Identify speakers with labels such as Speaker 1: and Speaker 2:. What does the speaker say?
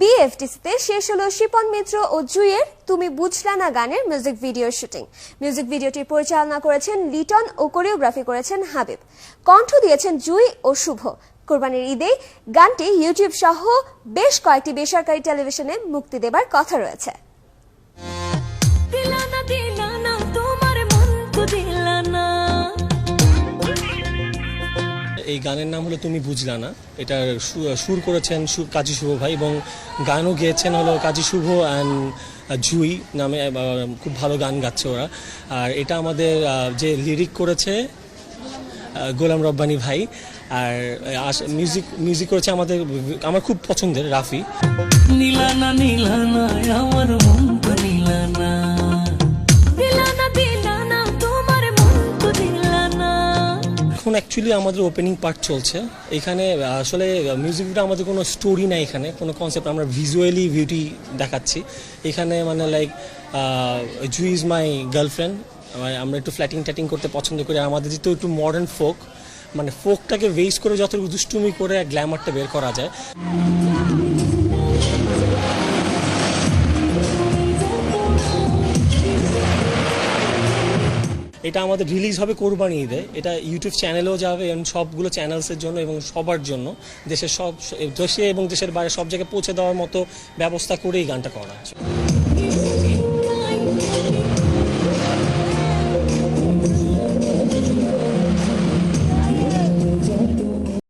Speaker 1: বিএফটিসিতে শেষ হলো শিপন মিত্র ও জুইয়ের তুমি বুঝলা না গানের মিউজিক ভিডিও শুটিং মিউজিক ভিডিওটি পরিচালনা করেছেন লিটন ও কোরিওগ্রাফি করেছেন হাবিব। কণ্ঠ দিয়েছেন জুই ও শুভ। কোরবানির ঈদে গানটি ইউটিউব সহ বেশ কয়েকটি বেসরকারি টেলিভিশনে মুক্তি দেবার কথা রয়েছে।
Speaker 2: এই গানের নাম হলো তুমি বুঝলা না। এটা সুর করেছেন কাজী শুভ ভাই এবং গানও গেয়েছেন হলো কাজী শুভ অ্যান্ড জুই নামে খুব ভালো গান গাচ্ছে ওরা। আর এটা আমাদের যে লিরিক করেছে গোলাম রব্বানি ভাই। আর মিউজিক মিউজিক করেছে আমাদের, আমার খুব পছন্দের, রাফি।
Speaker 3: নীলানা নীলানা আমার
Speaker 2: এখন অ্যাকচুয়ালি আমাদের ওপেনিং পার্ট চলছে। এখানে আসলে মিউজিক ভিডিও আমাদের কোনো স্টোরি নাই এখানে, কোনো কনসেপ্ট আমরা ভিজুয়ালি বিউটি দেখাচ্ছি। এখানে মানে লাইক জু ইজ মাই গার্লফ্রেন্ড আমরা একটু ফ্ল্যাটিং ট্যাটিং করতে পছন্দ করি আমাদের যেহেতু একটু মডার্ন ফোক মানে ফোকটাকে ওয়েস্ট করে যত দুষ্টুমি করে গ্ল্যামারটা বের করা যায়। এটা আমাদের রিলিজ হবে কোরবানি ঈদে। এটা ইউটিউব চ্যানেলেও যাবে এবং সবগুলো চ্যানেলসের জন্য এবং সবার জন্য। দেশের সব, দেশে এবং দেশের বাইরে সব জায়গায় পৌঁছে দেওয়ার মতো ব্যবস্থা করেই গানটা করা আছে